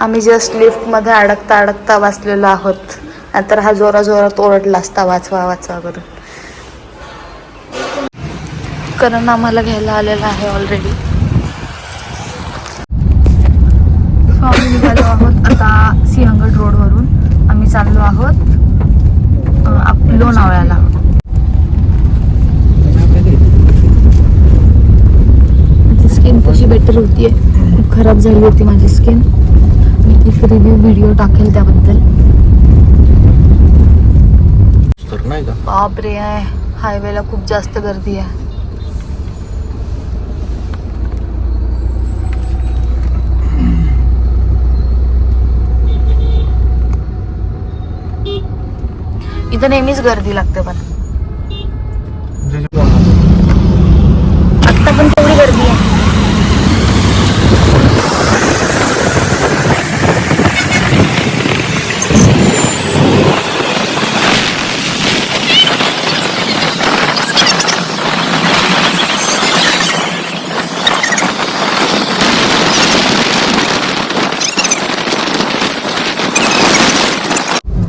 आम्ही जस्ट लिफ्टमध्ये अडकता अडकता वाचलेलो आहोत. नंतर हा जोरा जोरात ओरडला असता वाचवा वाचवा करून. करण आम्हाला घ्यायला आलेला आहे ऑलरेडी आम्ही निघालो आहोत आता सिंहगड रोडवरून आम्ही चाललो आहोत आप- लोणावळ्याला. स्किन कशी बेटर होतीये. खूप खराब झाली होती माझी स्किन मी एक रिव्ह्यू व्हिडिओ टाकेल त्याबद्दल. तर नाही का? बापरे हायवेला खूप जास्त गर्दी आहे. इथं नेहमीच गर्दी लागते पण आत्ता पण तेवढी गर्दी आहे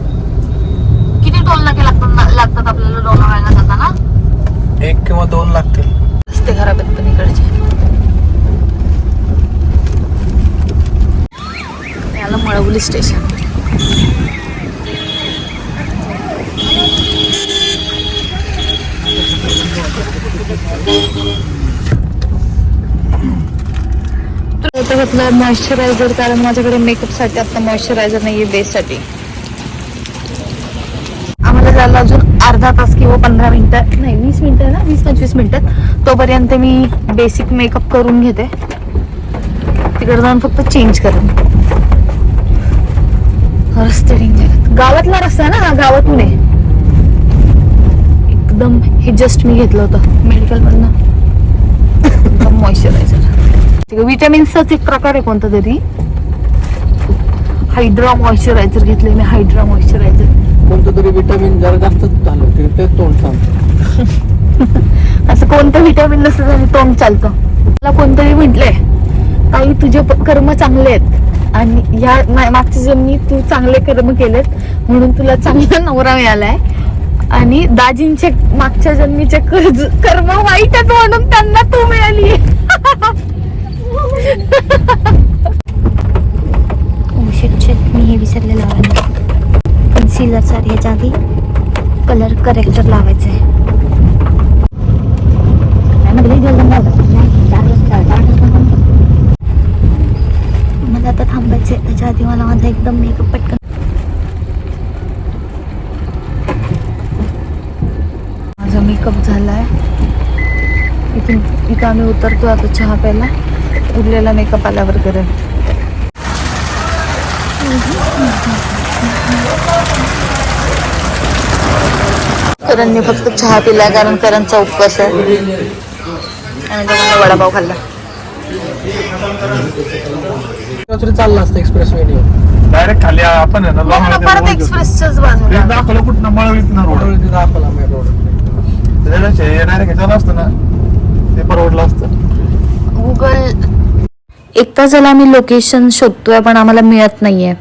किती टोल नाके लागतात लागतात आपल्याला लोणावळ्याला जाताना एक किंवा दोन लागतील रस्ते खराब आहेत पण इकडचे याला मळवली स्टेशन आता घेतला मॉइश्चरायझर कारण माझ्याकडे मेकअपसाठी आता मॉइश्चरायझर नाहीये बेससाठी आम्हाला जायला अजून अर्धा तास किंवा पंधरा मिनिटं. नाही वीस मिनिटं ना? वीस पंचवीस मिनिटं. तोपर्यंत मी बेसिक मेकअप करून घेते. तिकडे जाऊन फक्त चेंज करेन. रस्ते डेंजर गावातला रस्ता आहे ना? हा गावातून आहे. एकदम हे जस्ट मी घेतलं होतं. मेडिकल मधनं. एकदम मॉइश्चरायझर विटॅमिन्सचाच एक प्रकार आहे कोणता तरी? हायड्रा मॉइश्चरायझर घेतले मी हायड्रा मॉइश्चरायझर कोणतं तरी विटामिन जरा जास्तच झालं ते तोंड थांबतं असं कोणतं व्हिटॅमिन नसतं त्याने तोंड चालतं. मला कोणतरी म्हटलंय ताई तुझे कर्म चांगले आहेत आणि या मा- मागच्या जन्मी तू चांगले कर्म केलेत म्हणून तुला चांगला नवरा मिळालाय. आणि दाजींचे मागच्या जन्मीचे कर्ज कर्म वाईट आहेत म्हणून त्यांना तू मिळाली. मी हे विसरले लावायला कन्सिलर सर ह्याच्या आधी कलर करेक्टर लावायचं आहे. मला आता थांबायचं आहे त्याच्या आधी मला माझा एकदम मेकअप पटकन माझा मेकअप झालाय. इथून इथं आम्ही उतरतो आता चहा प्यायला. उरलेला मेकअप आल्यावर करेन. करणने फक्त चहा पिलाय कारण करणचा उपवास आहे. आणि त्यामुळे वडापाव खाल्ला. तरी चाललं असतं एक्सप्रेस वेडिओ डायरेक्ट खाली आपण आहे ना मग परत एक्सप्रेसच्याच बाजूला. दाखवलं कुठं मळवीत ना रोड. तिथे दाखवला मी रोड डायरेक्ट ह्याच्यावर असतं ना. ते परवडलं असतं. गुगल एक तास झाला आम्ही लोकेशन शोधतोय पण आम्हाला मिळत नाहीये.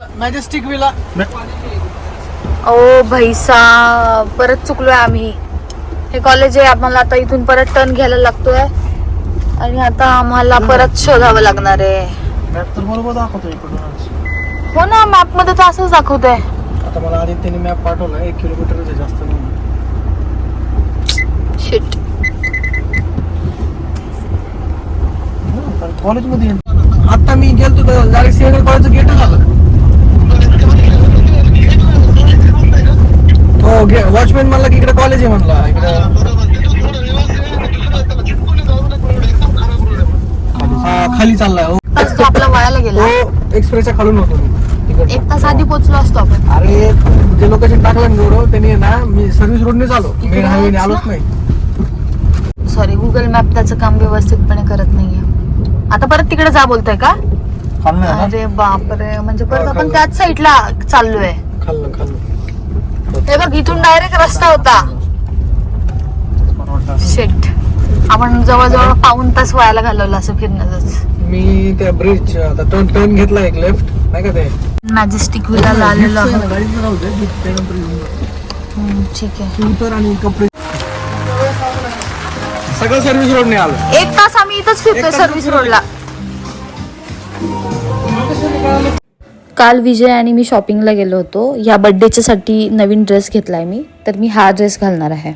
मॅजेस्टिक विला ओ भैसा परत चुकलोय आम्ही. हे कॉलेज आहे आम्हाला आता इथून परत टर्न घ्यायला लागतोय. आणि आता आम्हाला परत शोधावं लागणार आहे. मॅप तर बरोबर दाखवतो इकडून हो ना मॅपमध्ये तर असंच दाखवतंय. आता मला आदित्यने मॅप पाठवला एक किलोमीटरच आहे जास्त नाही. शिट कॉलेजमध्ये आता मी गेलतो तर डायरेक्ट सिंहगड कॉलेजचं गेट झालं. हो गे वॉचमॅन म्हणला की इकडे कॉलेज आहे म्हणला. इकडे हा खाली चाललाय हो. तास तो आपला वयाला गेला एक्सप्रेसच्या खालून होतो. मी. एक तास आधी पोहोचलो असतो आपण. अरे जे लोकेशन टाकलं रोड त्यांनी ना मी सर्व्हिस रोडने चालू हायवेने आहेस आलोच? नाही. सॉरी गुगल मॅप त्याचं काम व्यवस्थितपणे करत नाहीये. आता परत तिकडे जा बोलतोय का? अरे बापरे म्हणजे परत आपण. त्याच साईडला चाललोय. हे बघ इथून डायरेक्ट रस्ता होता. शेट आपण जवळजवळ पाऊन तास व्हायला घालवलं असं फिरण्यातच. मी त्या ब्रिज आता टर्न टर्न घेतला एक लेफ्ट नाही का ते? मॅजेस्टिक विलाला आलेलो आहोत गाडीत राहू दे जीप त्यानंतर येऊन जा. हम्म, ठीक आहे. तू उतर आणि कपडे. सगळं सर्व्हिस रोडने आलं. एक तास आम्ही इथंच फिरतोय सर्व्हिस रोडला काल विजय आणि मी शॉपिंगला गेलो होतो. ह्या बड्डेच्या साठी नवीन ड्रेस घेतलाय मी. तर मी हा ड्रेस घालणार आहे.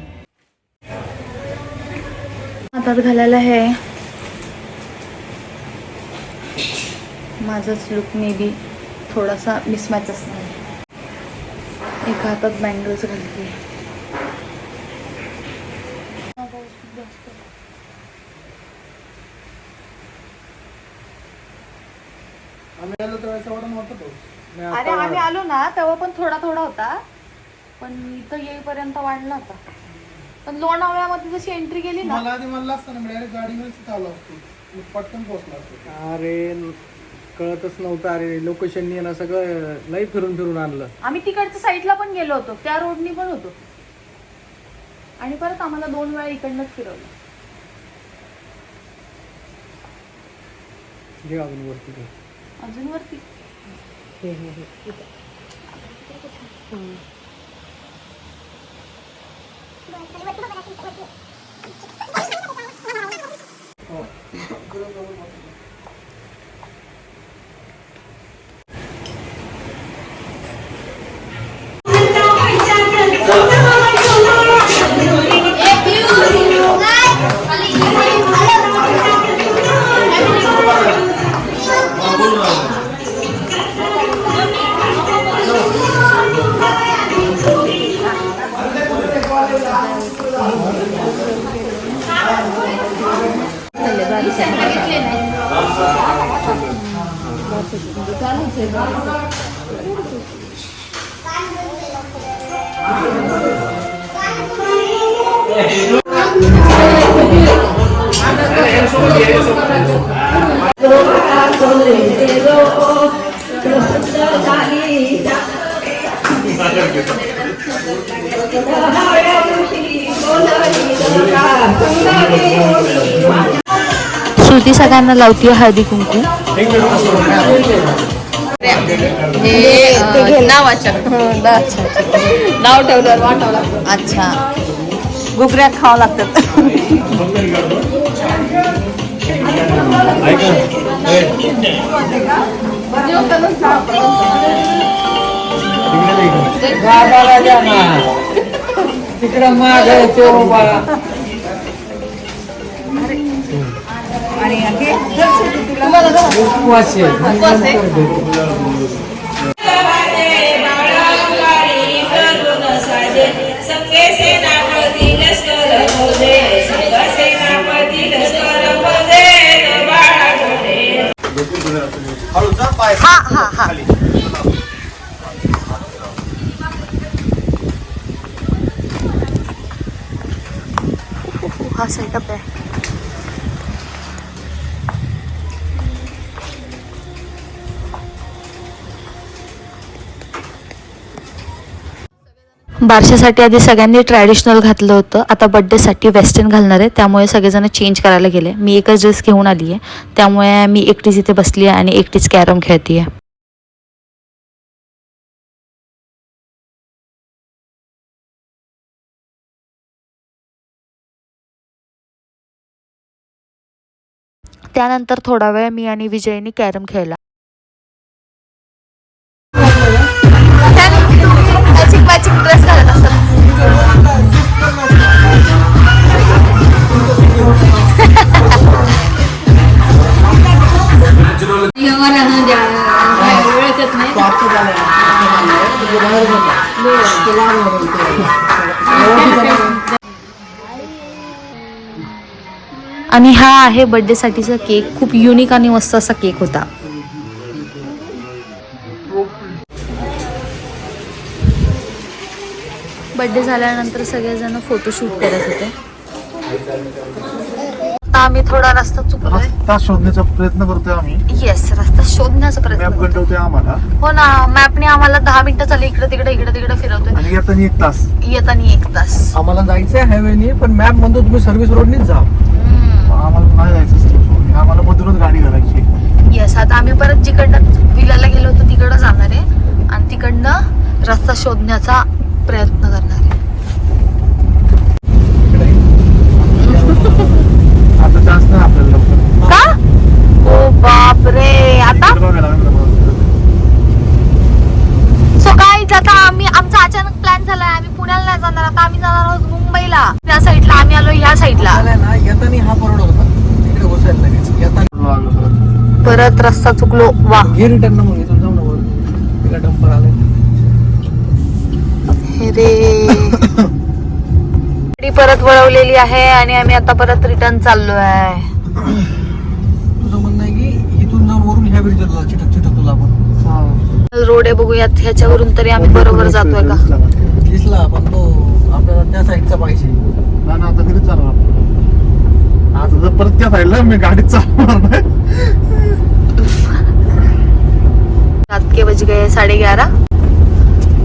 हातात घालायला आहे माझाच लुक मे बी थोडासा मिसमॅच असणार. एका हातात बँगल्स घालते. अरे आम्ही आलो ना तेव्हा पण थोडा थोडा होता. पण इथं येईपर्यंत वाढला होता. पण लोणावळ्यामध्ये जशी एंट्री केली ना मला आधी म्हणलं असतं ना डायरेक्ट आलो असतो. पटकन पोहोचलो अरे कळतच नव्हतं. अरे लोकेशननी ना सगळं लई फिरून फिरून आणलं. आम्ही तिकडच्या साईडला पण गेलो होतो. त्या रोडनी पण होतो. आणि परत आम्हाला दोन वेळा इकडनंच फिरवलं. घे अजून वरती घे. अजून वरती? 車の सगळ्यांना लावतीये हळदी कुंकू. नावाचक नाव ठेवलं वाटावं अच्छा. घुगऱ्या खावं लागतात. तिकडं माग ते उभा. पाय हा हा हा हा सेटअप आहे बारशासाठी आधी सगळ्यांनी ट्रॅडिशनल घातलं होतं. आता बड्डेसाठी वेस्टर्न घालणार आहे. त्यामुळे सगळेजण चेंज करायला गेले. मी एकच ड्रेस घेऊन आली आहे त्यामुळे मी एकटीच इथे बसली आहे आणि एकटीच कॅरम खेळते आहे त्यानंतर थोडा वेळ मी आणि विजयनी कॅरम खेळला. मॅचिंग ड्रेस घालत असतात. आणि हा आहे बड्डेसाठीचा केक खूप युनिक आणि मस्त असा केक होता. बड्डे झाल्यानंतर सगळेजण फोटोशूट करत होते. आता आम्ही थोडा रस्ता चुकलोय रस्ता शोधण्याचा प्रयत्न करतोय आम्ही. येस रस्ता शोधण्याचा प्रयत्न आम्हाला. हो ना मॅपने आम्हाला दहा मिनिटं झाली इकडे तिकडे इकडे तिकडे फिरवतोय. आणि येताना एक तास. येताना एक तास. आम्हाला जायचंय हायवेनी पण मॅप म्हणतो तुम्ही सर्व्हिस रोडनीच जा. आम्हाला नाही जायचं. आम्हाला मधूनच गाडी करायची येस आता आम्ही परत जिकडनं विलाला गेलो होतो तिकडं जाणार आहे. आणि तिकडनं रस्ता शोधण्याचा प्रयत्न करणार आहे. आता चान्स नाही आपल्याला लवकर. का? ओ बाप रे आता. सो आता आम्ही आमचा अचानक प्लॅन झालाय. आम्ही पुण्याला नाही जाणार. आता आम्ही जाणार आहोत मुंबईला. त्या साईडला आम्ही आलो ह्या साईडला आलाय ना येताना हा परवड होता. परत. रस्ता चुकलो. वा. घे रिटर्न मग. परत वळवलेली आहे आणि आम्ही आता परत रिटर्न चाललो आहे तुझं म्हणणं आहे की इथून जाऊन वरून ह्या ब्रिजला चिटक चिटक तुला आपण. रोड आहे बघूयात. ह्याच्यावरून तरी आम्ही बरोबर जातोय का? दिसला पण तो आपल्याला त्या साईडचा पाहिजे. ना आता घरीच चालू आता जर परत त्या साईडला मी गाडीत चालवणार नाही. रात के बज गए साडे ग्यारा.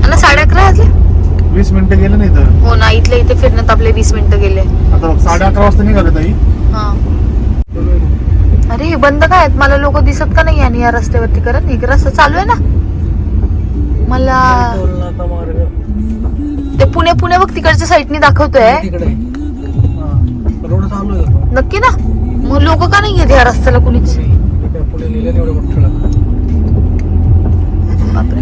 ना साडे अकरा वाजले? वीस मिनिटं गेले नाही तर हो ना इथल्या इथे फिरण्यात आपले वीस मिनिटं गेले. आता बघ, साडे अकरा वाजता निघाले ताई. हा. अरे हे बंद काय आहेत? मला लोक दिसत का नाही आणि या रस्त्यावरती करत नाही? रस्ता चालू आहे ना? मला टोलनाका मार्ग ते पुणे पुणे बघ तिकडच्या साईडने दाखवतोय. तिकडे. रोड चालू आहे तो. नक्की ना? मग लोक का नाही येत या रस्त्याला कुणीच? तिकडे पुढे लिहिलं एवढं मोठं बापरे.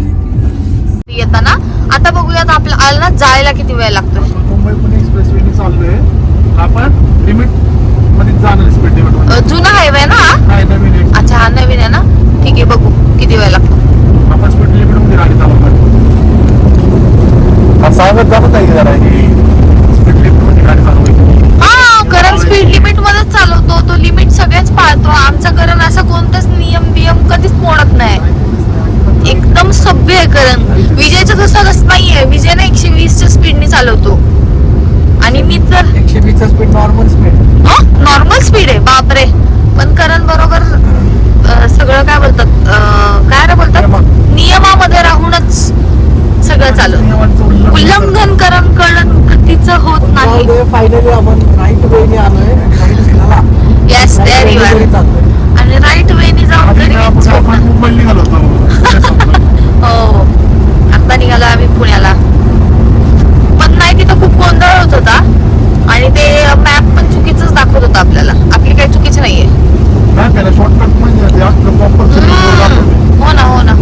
येताना. आता बघूयात आपल्याला जायला किती वेळ लागतो. मुंबई पुणे एक्सप्रेस वेने चाललोय. आपण लिमिटमध्ये जाणार स्पीड लिमिटमध्ये अ, जुना हायवे ना हा? नाही नवीन आहे. अच्छा हा नवीन आहे ना ठीक आहे बघू किती वेळ लागतो आपण स्पीड लिमिटमध्ये गाडी चालवणार सांगत जात आहे जरा ही स्पीड लिमिटमध्ये गाडी चालवायची हा करण स्पीड लिमिट मध्येच चालवतो तो लिमिट सगळेच पाळतो आमचा करण असा कोणताच नियम बियम कधीच मोडत नाही एकदम सभ्य आहे करण विजयचं तसं कसं नाहीये विजय ना एकशे वीसच्या स्पीडने चालवतो आणि मी तर एकशे वीसचा speed normal speed normal speed आहे बापरे पण करण बरोबर अं, सगळं काय बोलतात? अं, काय रे बोलतात? नियमामध्ये राहूनच सगळं चालू उल्लंघन उल्लंघन करण कळण तिचं होत नाही. फायनली आपण राईट वेने आलोय राईट वेला येस देअर यू आर आणि राईट वेने जाऊन घरी ना आपण झोपणं. आपण मुंबईला निघालो होतो. हो. आता निघालो आम्ही पुण्याला. पण नाही तिथं खूप गोंधळ होत होता. आणि ते मॅप पण चुकीचंच दाखवत होता आपल्याला. आपली काही चुकीची नाहीये. नाही त्याला शॉर्टकट म्हणजे ते असलं प्रॉपर हो ना हो ना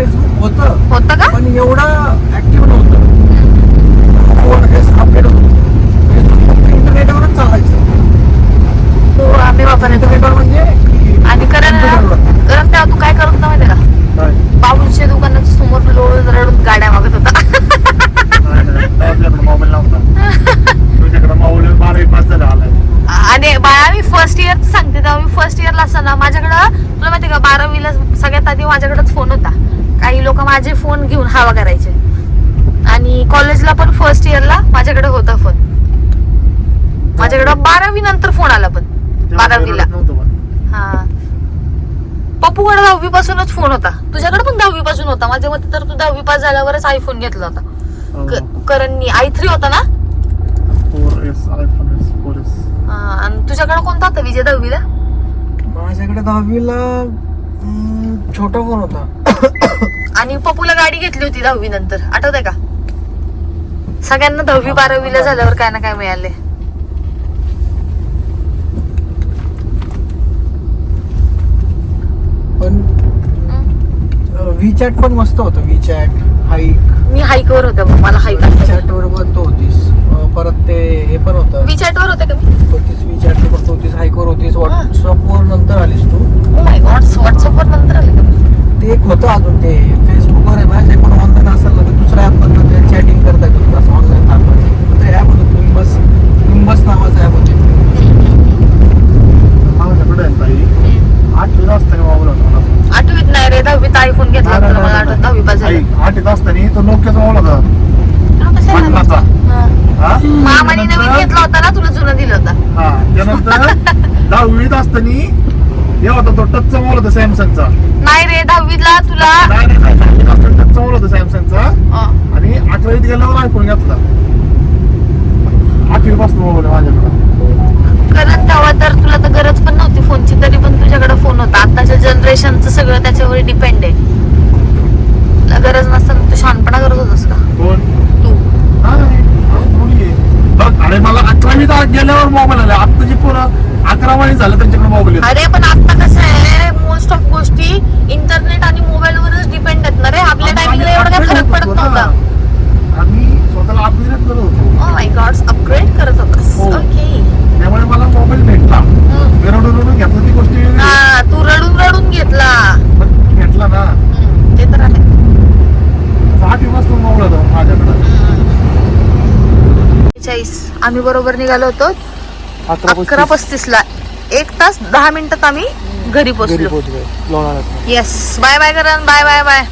फेसबुक होतं होतं का? पण एवढं ऍक्टिव्ह नव्हतं. अपडेट होतं. इंटरनेटवरच चालायचं. हो आम्ही वापरायचो इंटरनेटवर म्हणजे आणि करण. करण तेव्हा तू काय करत होता माहिती का काय? बाबूंच्या दुकानाच्या समोर लोळून रडून गाड्या मागत होता नाही, नाही, तेव्हा तुझ्याकडे मोबाईल नव्हता तुझ्याकडे मोबाईल बारावी पास झाला आलाय आणि बाळा मी फर्स्ट इयर सांगते तेव्हा मी फर्स्ट इयरला असताना माझ्याकडं तुला माहिती का बारावीला सगळ्यात आधी माझ्याकडेच फोन होता काही लोक माझे फोन घेऊन हवा करायचे आणि कॉलेजला पण फर्स्ट इयरला माझ्याकडे होता फोन माझ्याकडे बारावी नंतर फोन आला पण तेव्हा बारावीला. हा. पप्पूकडे दहावी पासूनच फोन होता. तुझ्याकडे पण दहावी पासून होता. माझ्या मते तर तू दहावी पास झाल्यावरच आयफोन घेतला होता. हो. करणनी. आय थ्री होता ना? 4S, iPhone S, 4S. आणि तुझ्याकडे कोणता होता विजय दहावीला? माझ्याकडे दहावीला छोटा फोन होता. आणि पप्पूला गाडी घेतली होती दहावी नंतर. आठवत आहे का? सगळ्यांना दहावी बारावीला झाल्यावर काय ना काय मिळाले पण वी चॅट पण मस्त होतं. वी चॅट हाईक मी हाईक वर होते मला हाईक वी चॅट वर पण तो होतीस. अं, परत ते हे पण होतं. मी चॅट वर होते का मी होतीस वी चॅट पण तो होतीस हाईक वर होतीस व्हॉट्सअप वर नंतर आलीस तू ओ माय गॉड व्हॉट्सअप वर नंतर आले का मी? ते एक होतं अजून ते फेसबुक वर आहे ना जे पण ऑनलाईन असेल ना ते दुसऱ्या ऍप मधनं ते चॅटिंग करता येतं असं ऑनलाईन दाखवायचं ते ऍप होतं निंबस निंबस नावाचं ऍप होते माझ्याकडे आहे ताई आठवीला असताना मोबाईल होता मला. आठवीत नाही रे दहावीत आयफोन घेतला नाही, होता नाही, मला नाही, आठवत दहावी पास झालं ऐक, आठवीत असताना तो नोकियाचा मोबाईल होता बटनाचा हा. हा? मामाने नवीन त्यानंतर- घेतला होता ना तुला जुना दिला होता हा त्यानंतर दहावीत असताना हे होता तो टचचा मोबाईल होता सॅमसंगचा. नाही रे दहावीला तुला. नाही नाही नाही दहावीत असताना टचचा मोबाईल होता सॅमसंगचा. आणि आठवीत गेल्यावर आयफोन घेतला. आठवी पासून मोबाईल माझ्याकडे. कारण तेव्हा तर तुला तर गरज पण नव्हती. फोनची तरी पण तुझ्याकडे फोन होता. आताच्या जनरेशनचं सगळं त्याच्यावर डिपेंड आहे. तुला गरज नसताना तू शहाणपणा करत होतास का? कोण? तू नाही, असं थोडी आहे. बघ अरे मला अकरावीत गेल्यावर मोबाईल आला. आता जी पोरं अकरा वय झालं त्यांच्याकडे मोबाईल अरे पण आता कसं आहे मोस्ट ऑफ गोष्टी इंटरनेट आणि मोबाईल वरच डिपेंड आहेत ना रे आपल्या टायमिंगला एवढा काय फरक पडत नव्हता आम्ही स्वतःला अपग्रेड करत होतो ओ माय गॉड अपग्रेड करत होतास हो. ओके त्यामुळे मला मोबाईल भेटला मी रडून रडून घेतला ती गोष्ट वेगळी. हा तू रडून रडून घेतला पण घेतला ना हम्म, ते तर आहे आठ वाजता मोबाईल होता माझ्याकडे चाळीस आम्ही बरोबर निघालो होतो. अकरा पस्तीस. ला एक तास दहा मिनिटात आम्ही घरी पोहोचलो. Yes bye bye Karan. Bye bye bye